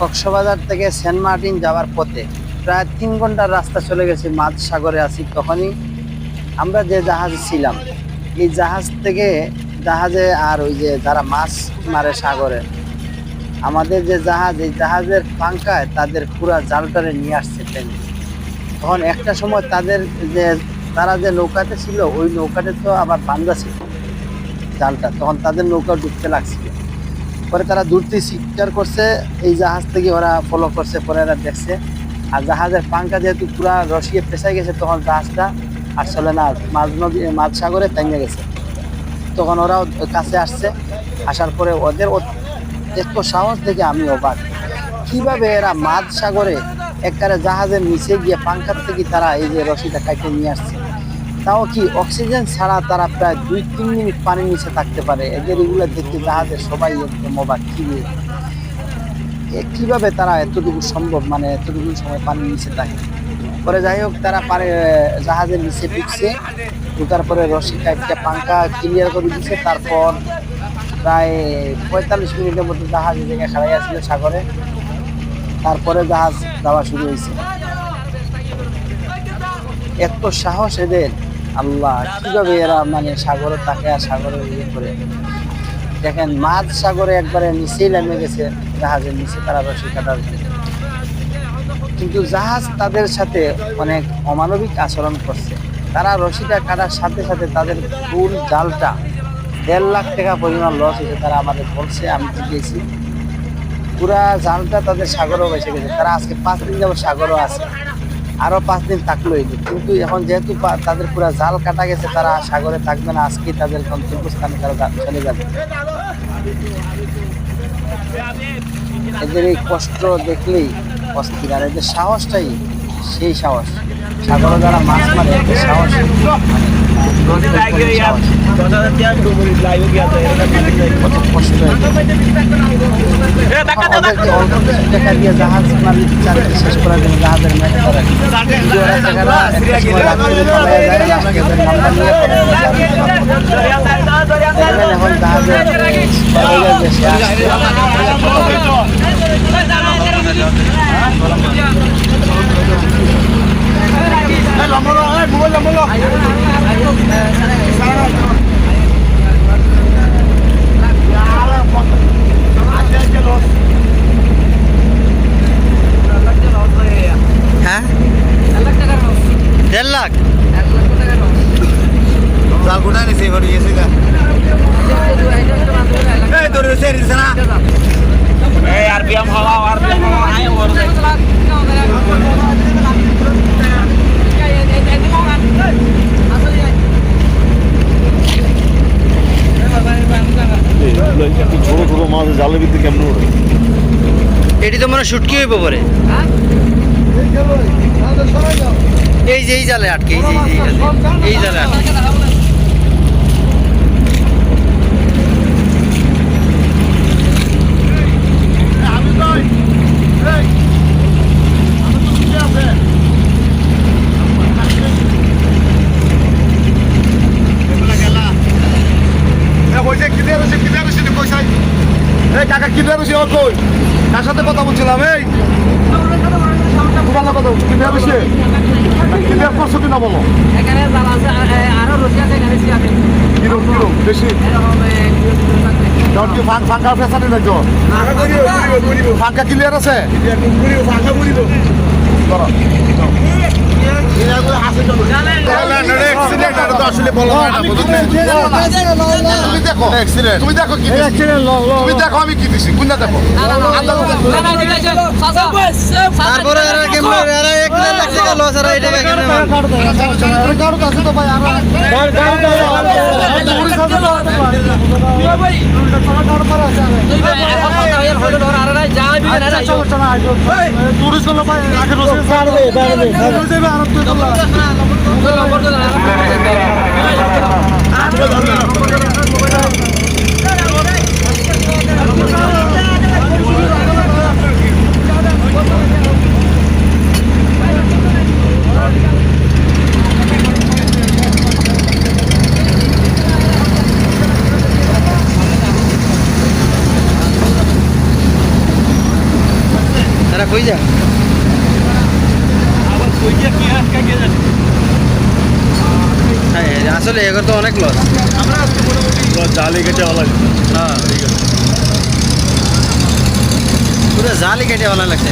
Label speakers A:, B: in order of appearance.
A: কক্সবাজার থেকে Saint Martin যাওয়ার পথে প্রায় তিন ঘণ্টার রাস্তা চলে গেছে মাঝ সাগরে আছি তখনই আমরা যে জাহাজে ছিলাম। এই জাহাজ থেকে জাহাজে আর ওই যে যারা মাছ মারে সাগরে, আমাদের যে জাহাজ, এই জাহাজের পাঙ্কায় তাদের পুরা জালটারে নিয়ে আসছে টেনে তখন একটা সময় তাদের যে, তারা যে নৌকাতে ছিল, ওই নৌকাতে তো আবার বান্ধা ছিল জালটা, তখন তাদের নৌকা ডুবতে লাগছিল। পরে তারা দূরতে শিকার করছে, এই জাহাজ থেকে ওরা ফলো করছে, পরে এরা দেখছে। আর জাহাজের পাঙ্কা যেহেতু পুরা রসিয়ে পেঁচাই গেছে, তখন জাহাজটা আর চলে না, মাঝ নদী, মাঝ সাগরে তেঙ্গে গেছে। তখন ওরাও কাছে আসছে, আসার পরে ওদের এত সাহস দেখে আমি অবাক। কীভাবে এরা মাঝ সাগরে একবারে জাহাজের নিচে গিয়ে পাঙ্কার থেকে তারা এই যে রশিটা কাইটে নিয়ে আসছে? তাও কি অক্সিজেন ছাড়া তারা প্রায় দুই, তিন মিনিট পানির নিচে থাকতে পারে? এদের এগুলো দেখতে জাহাজের সবাই একদম অবাক কি রে? এ কীভাবে তারা এতটুকু সম্ভব? মানে এতটুকু সময় পানির নিচে থাকে? পরে যাই হোক, তারা পারে, জাহাজের নিচে ঢুকছে। ঢুকার পরে রশি কাইটটা পাঙ্কা ক্লিয়ার করে দিচ্ছে তারপর প্রায় পঁয়তাল্লিশ মিনিটের মধ্যে জাহাজ জায়গায় খাড়াই সাগরে। তারপরে জাহাজ যাওয়া শুরু হয়েছে। এত সাহস এদের। আল্লাহ, কীভাবে এরা মানে সাগরে তাকে আর সাগরে ইয়ে করে? দেখেন মাঝ সাগরে একবারে নিচেই নেমে গেছে, জাহাজের নিচে তারা রসি কাটার কিন্তু জাহাজ তাদের সাথে অনেক অমানবিক আচরণ করছে। তারা রশিটা কাটার সাথে সাথে তাদের ফুল জালটা দেড় লাখ টাকা পরিমাণ লস হয়েছে, তারা আমাদের বলছে, আমি জিজ্ঞেছি পুরা জালটা তাদের সাগরও বেসে গেছে। তারা আজকে পাঁচ দিন যাব সাগরও আছে। আরও পাঁচ দিন থাকল কিন্তু এখন যেহেতু তাদের পুরা জাল কাটা গেছে, তারা সাগরে থাকবে না। আজকেই তাদের গন্তব্যস্থানে তারা চলে যাবে। এদের এই কষ্ট দেখলেই অস্থির। আর এদের সাহসটাই, সেই সাহস। সাগরে যারা মাছ মারে এদের সাহস। কত কষ্ট টাকা দিয়ে জাহাজ শেষ করার জন্য জাহাজের মেট করে কিন্তু ওরা টাকাটা একটা সময় রাত্রে পালায়া যায়, আজকে এদের নাম্বার নিয়ে দেখবেন এখন জাহাজের সবাই দেশে আসছে হ্যাঁ দেড় লাখ
B: জাল কোথায় গেছে গা এই তোর সের দিছে না এই আরপিএম হওয়া আরপিএম হওয়া আই ওর
C: ছোট ছোট মাছ জালের ভিতরে কেমন ওঠে
A: এটি তো মনে শুটকি হইব পরে। এই যে, এই জালে আটকে যে এই যে, এই জালে এই জালে আটকে।
C: ক্লিয়ার হচ্ছে ও কই কার সাথে কথা বলছিলাম? এই! কথা ক্লিয়ার হচ্ছে ক্লিয়ার করছ কিনা বলো?
D: এখানে আরও রশি আছে এখানে
C: কিরম কিরম? বেশি? কি ফাঁক ফাঁকা ফেসানি না তো ফাঁকা ক্লিয়ার আছে? বুঝলে তুমি দেখো কি তুমি দেখো আমি কি দিছি কোনটা দেখো
A: তারপরে এরা কেমন এরা এক লাখ টাকা লস এরা এই টাকা কেমনে মানবে?
C: টুরিস্টগুলো ভাই আগে রসে ছাড়বে
A: তারা Maravilha. আসলে এগুলো তো অনেক লস
C: জালি কেটে ভালো
A: হ্যাঁ। পুরো জালি কেটে ভালো লাগছে।